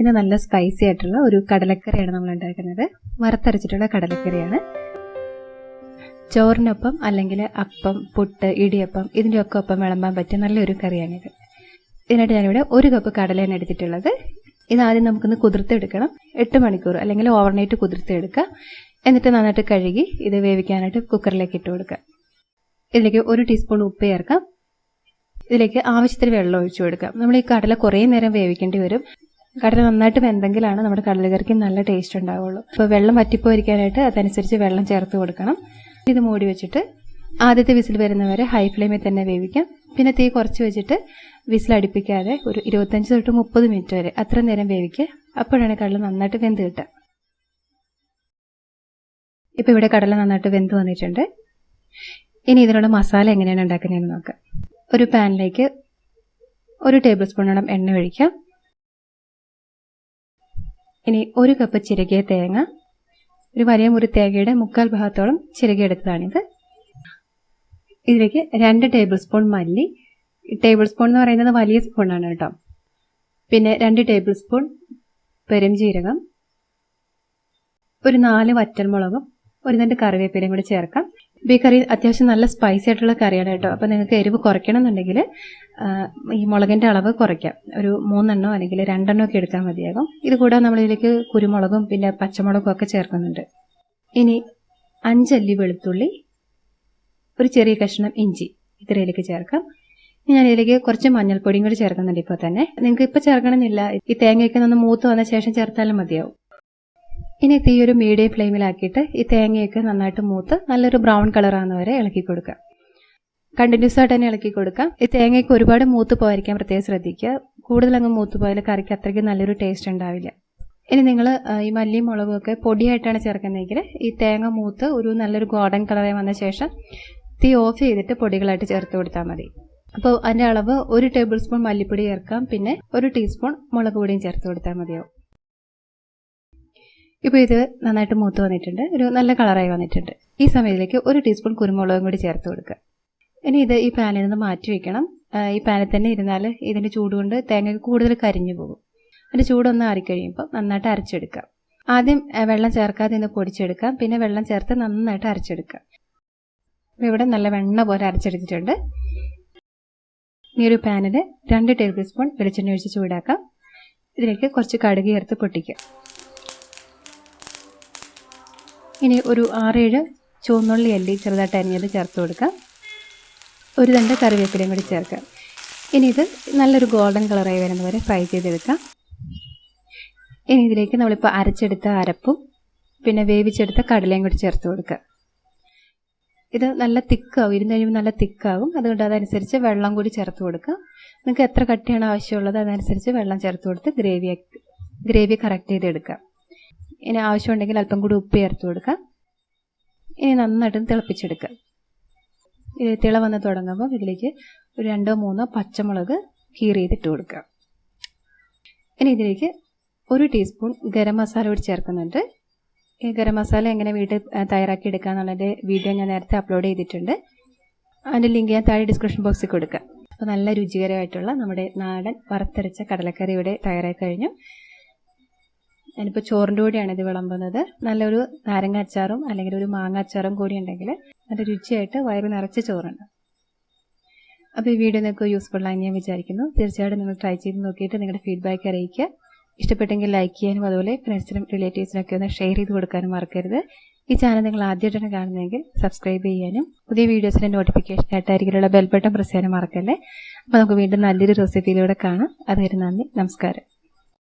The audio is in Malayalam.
ഇത് നല്ല സ്പൈസി ആയിട്ടുള്ള ഒരു കടലക്കറിയാണ് നമ്മൾ ഉണ്ടാക്കുന്നത്. വറുത്തരച്ചിട്ടുള്ള കടലക്കറിയാണ്. ചോറിനൊപ്പം അല്ലെങ്കിൽ അപ്പം പുട്ട് ഇടിയപ്പം ഇതിന്റെയൊക്കെ ഒപ്പം വിളമ്പാൻ പറ്റിയ നല്ലൊരു കറിയാണിത് ഇതിനായിട്ട് ഞാനിവിടെ ഒരു കപ്പ് കടലയാണ് എടുത്തിട്ടുള്ളത്. ഇതാദ്യം നമുക്കൊന്ന് കുതിർത്തെടുക്കണം. എട്ട് മണിക്കൂർ അല്ലെങ്കിൽ ഓവർനൈറ്റ് കുതിർത്തെടുക്കുക. എന്നിട്ട് നന്നായിട്ട് കഴുകി ഇത് വേവിക്കാനായിട്ട് കുക്കറിലേക്ക് ഇട്ട് കൊടുക്കുക. ഇതിലേക്ക് ഒരു ടീസ്പൂൺ ഉപ്പ് ചേർക്കാം. ഇതിലേക്ക് ആവശ്യത്തിന് വെള്ളം ഒഴിച്ചു കൊടുക്കാം നമ്മൾ ഈ കടല കുറേ നേരം വേവിക്കേണ്ടി വരും. കടല നന്നായിട്ട് വെന്തെങ്കിലാണ് നമ്മുടെ കടലക്കറിക്ക് നല്ല ടേസ്റ്റ് ഉണ്ടാവുള്ളൂ. അപ്പോൾ വെള്ളം വറ്റിപ്പോയിരിക്കാനായിട്ട് അതനുസരിച്ച് വെള്ളം ചേർത്ത് കൊടുക്കണം. ഇത് മൂടി വെച്ചിട്ട് ആദ്യത്തെ വിസിൽ വരുന്നവരെ ഹൈ ഫ്ലെയിമിൽ തന്നെ വേവിക്കാം. പിന്നെ തീ കുറച്ച് വെച്ചിട്ട് വിസിൽ അടുപ്പിക്കാതെ ഒരു ഇരുപത്തഞ്ച് തൊട്ട് മുപ്പത് മിനിറ്റ് വരെ അത്ര നേരം വേവിക്കുക. അപ്പോഴാണ് കടല നന്നായിട്ട് വെന്ത് കിട്ടുക. ഇപ്പോൾ ഇവിടെ കടല നന്നായിട്ട് വെന്ത് വന്നിട്ടുണ്ട്. ഇനി ഇതിനുള്ള മസാല എങ്ങനെയാണ് ഉണ്ടാക്കുന്നതെന്ന് നോക്കാം. ഒരു പാനിലേക്ക് ഒരു ടേബിൾ സ്പൂണോളം എണ്ണ ഒഴിക്കാം. ഇനി ഒരു കപ്പ് ചിരകിയ തേങ്ങ ഒരു വലിയ മുറി തേങ്ങയുടെ മുക്കാൽ ഭാഗത്തോളം ചിരകിയെടുത്തതാണിത്. ഇതിലേക്ക് രണ്ട് ടേബിൾ സ്പൂൺ മല്ലി ടേബിൾ സ്പൂൺ എന്ന് പറയുന്നത് വലിയ സ്പൂണാണ് കേട്ടോ. പിന്നെ രണ്ട് ടേബിൾ സ്പൂൺ പെരുംജീരകം ഒരു നാല് വറ്റൽമുളകും ഒരു രണ്ട് കറിവേപ്പിലയും കൂടി ചേർക്കാം. ഈ കറി അത്യാവശ്യം നല്ല സ്പൈസി ആയിട്ടുള്ള കറിയാണ് കേട്ടോ. അപ്പോൾ നിങ്ങൾക്ക് എരിവ് കുറയ്ക്കണമെന്നുണ്ടെങ്കിൽ ഈ മുളകിന്റെ അളവ് കുറയ്ക്കാം. ഒരു മൂന്നെണ്ണോ അല്ലെങ്കിൽ രണ്ടെണ്ണോ ഒക്കെ എടുക്കാൻ മതിയാകും. കൂടാതെ നമ്മളിതിലേക്ക് കുരുമുളകും പിന്നെ പച്ചമുളകും ഒക്കെ ചേർക്കുന്നുണ്ട്. ഇനി അഞ്ചല്ലി വെളുത്തുള്ളി ഒരു ചെറിയ കഷ്ണം ഇഞ്ചി ഇത്രയിലേക്ക് ചേർക്കാം. ഞാൻ ഇതിലേക്ക് കുറച്ച് മഞ്ഞൾപ്പൊടിയും കൂടി ചേർക്കുന്നുണ്ട് ഇപ്പോൾ തന്നെ. നിങ്ങൾക്ക് ഇപ്പോൾ ചേർക്കണമെന്നില്ല. ഈ തേങ്ങയൊക്കെ ഒന്ന് മൂത്ത് വന്ന ശേഷം ചേർത്താലും മതിയാവും. ഇനി തീ ഒരു മീഡിയം ഫ്ലെയിമിലാക്കിയിട്ട് ഈ തേങ്ങയൊക്കെ നന്നായിട്ട് മൂത്ത് നല്ലൊരു ബ്രൗൺ കളറാകുന്ന വരെ ഇളക്കി കൊടുക്കുക. കണ്ടിന്യൂസ് ആയിട്ട് തന്നെ ഇളക്കി കൊടുക്കാം ഈ തേങ്ങയ്ക്ക് ഒരുപാട് മൂത്ത് പോയിരിക്കാൻ പ്രത്യേകം ശ്രദ്ധിക്കുക. കൂടുതൽ അങ്ങ് മൂത്ത് പോയാൽ കറിക്ക് അത്രയ്ക്ക് നല്ലൊരു ടേസ്റ്റ് ഉണ്ടാവില്ല. ഇനി നിങ്ങൾ ഈ മല്ലിയും മുളകും ഒക്കെ പൊടിയായിട്ടാണ് ചേർക്കുന്നതെങ്കിൽ ഈ തേങ്ങ മൂത്ത് ഒരു നല്ലൊരു ഗോൾഡൻ കളറായി വന്ന ശേഷം തീ ഓഫ് ചെയ്തിട്ട് പൊടികളായിട്ട് ചേർത്ത് കൊടുത്താൽ മതി. അപ്പോൾ അതിന്റെ അളവ് ഒരു ടേബിൾ സ്പൂൺ മല്ലിപ്പൊടി ചേർക്കാം. പിന്നെ ഒരു ടീസ്പൂൺ മുളക് പൊടിയും ചേർത്ത് കൊടുത്താൽ മതിയാവും. ഇപ്പോൾ ഇത് നന്നായിട്ട് മൂത്ത് വന്നിട്ടുണ്ട്. ഒരു നല്ല കളറായി വന്നിട്ടുണ്ട്. ഈ സമയത്തിലേക്ക് ഒരു ടീസ്പൂൺ കുരുമുളകും കൂടി ചേർത്ത് കൊടുക്കുക. ഇനി ഇത് ഈ പാനിൽ നിന്ന് മാറ്റി വെക്കണം. ഈ പാനിൽ തന്നെ ഇരുന്നാൽ ഇതിന്റെ ചൂട് കൊണ്ട് തേങ്ങ കൂടുതൽ കരിഞ്ഞു പോകും. അതിന്റെ ചൂടൊന്ന് ആറിക്കഴിയുമ്പോൾ നന്നായിട്ട് അരച്ചെടുക്കാം. ആദ്യം വെള്ളം ചേർക്കാതെ ഇന്ന് പൊടിച്ചെടുക്കാം. പിന്നെ വെള്ളം ചേർത്ത് നന്നായിട്ട് അരച്ചെടുക്കാം. അപ്പോൾ ഇവിടെ നല്ല വെണ്ണ പോലെ അരച്ചെടുത്തിട്ടുണ്ട്. ഈ ഒരു പാനിൽ രണ്ട് ടേബിൾ സ്പൂൺ വെളിച്ചെണ്ണ ഒഴിച്ച് ചൂടാക്കാം. ഇതിലേക്ക് കുറച്ച് കടുക് ചേർത്ത് പൊട്ടിക്കുക ഇനി ഒരു ആറേഴ് ചുവന്നുള്ളി അല്ലി ചെറുതായിട്ട് അരിഞ്ഞത് ചേർത്ത് കൊടുക്കാം ഒരു രണ്ട് കറിവേപ്പിലയും കൂടി ചേർക്കാം ഇനി ഇത് നല്ലൊരു ഗോൾഡൻ കളറായി വരുന്നവരെ ഫ്രൈ ചെയ്തെടുക്കാം. ഇനി ഇതിലേക്ക് നമ്മളിപ്പോൾ അരച്ചെടുത്ത അരപ്പും പിന്നെ വേവിച്ചെടുത്ത കടലയും കൂടി ചേർത്ത് കൊടുക്കുക. ഇത് നല്ല തിക്കാവും ഇരുന്ന് കഴിയുമ്പോൾ നല്ല തിക്കാവും. അതുകൊണ്ട് അതനുസരിച്ച് വെള്ളം കൂടി ചേർത്ത് കൊടുക്കുക. നിങ്ങൾക്ക് എത്ര കട്ടിയാണ് ആവശ്യമുള്ളത് അതനുസരിച്ച് വെള്ളം ചേർത്ത് കൊടുത്ത് ഗ്രേവി ഗ്രേവി കറക്റ്റ് ചെയ്തെടുക്കാം ഇനി ആവശ്യമുണ്ടെങ്കിൽ അല്പം കൂടി ഉപ്പ് ചേർത്ത് കൊടുക്കുക. ഇനി നന്നായിട്ട് തിളപ്പിച്ചെടുക്കുക. ഇത് തിള വന്ന് തുടങ്ങുമ്പോൾ ഇതിലേക്ക് ഒരു രണ്ടോ മൂന്നോ പച്ചമുളക് കീറിയതിട്ട് കൊടുക്കുക. ഇനി ഇതിലേക്ക് ഒരു ടീസ്പൂൺ ഗരം മസാല കൂടി ചേർക്കുന്നുണ്ട്. ഈ ഗരം മസാല എങ്ങനെ വീട്ടിൽ തയ്യാറാക്കി എടുക്കുക എന്നുള്ളതിന്റെ വീഡിയോ ഞാൻ നേരത്തെ അപ്ലോഡ് ചെയ്തിട്ടുണ്ട്. അതിന്റെ ലിങ്ക് ഞാൻ താഴെ ഡിസ്ക്രിപ്ഷൻ ബോക്സിൽ കൊടുക്കുക അപ്പോൾ നല്ല രുചികരമായിട്ടുള്ള നമ്മുടെ നാടൻ വറുത്തരച്ച കടലക്കറി ഇവിടെ തയ്യാറായി കഴിഞ്ഞു. ഞാനിപ്പോൾ ചോറിന്റെ കൂടെയാണ് ഇത് വിളമ്പുന്നത്. നല്ലൊരു നാരങ്ങ അച്ചാറും അല്ലെങ്കിൽ ഒരു മാങ്ങ അച്ചാറും കൂടി ഉണ്ടെങ്കിൽ നല്ല രുചിയായിട്ട് വയറ് നിറച്ച ചോറുണ്ട്. അപ്പോൾ ഈ വീഡിയോ നിങ്ങൾക്ക് യൂസ്ഫുൾ ആയി ഞാൻ വിചാരിക്കുന്നു. തീർച്ചയായിട്ടും നിങ്ങൾ ട്രൈ ചെയ്ത് നോക്കിയിട്ട് നിങ്ങളുടെ ഫീഡ്ബാക്ക് അറിയിക്കുക. ഇഷ്ടപ്പെട്ടെങ്കിൽ ലൈക്ക് ചെയ്യാനും അതുപോലെ ഫ്രണ്ട്സിനും റിലേറ്റീവ്സിനൊക്കെ ഒന്ന് ഷെയർ ചെയ്ത് കൊടുക്കാനും മറക്കരുത്. ഈ ചാനൽ നിങ്ങൾ ആദ്യമായിട്ടാണ് കാണുന്നതെങ്കിൽ സബ്സ്ക്രൈബ് ചെയ്യാനും പുതിയ വീഡിയോസിന്റെ നോട്ടിഫിക്കേഷൻ ആയിട്ടായിരിക്കുള്ള ബെൽബട്ടൺ പ്രസ് ചെയ്യാനും മറക്കല്ലേ? അപ്പോൾ നമുക്ക് വീണ്ടും നല്ലൊരു റെസിപ്പിയിലൂടെ കാണാം. അതുവരെ നന്ദി നമസ്കാരം.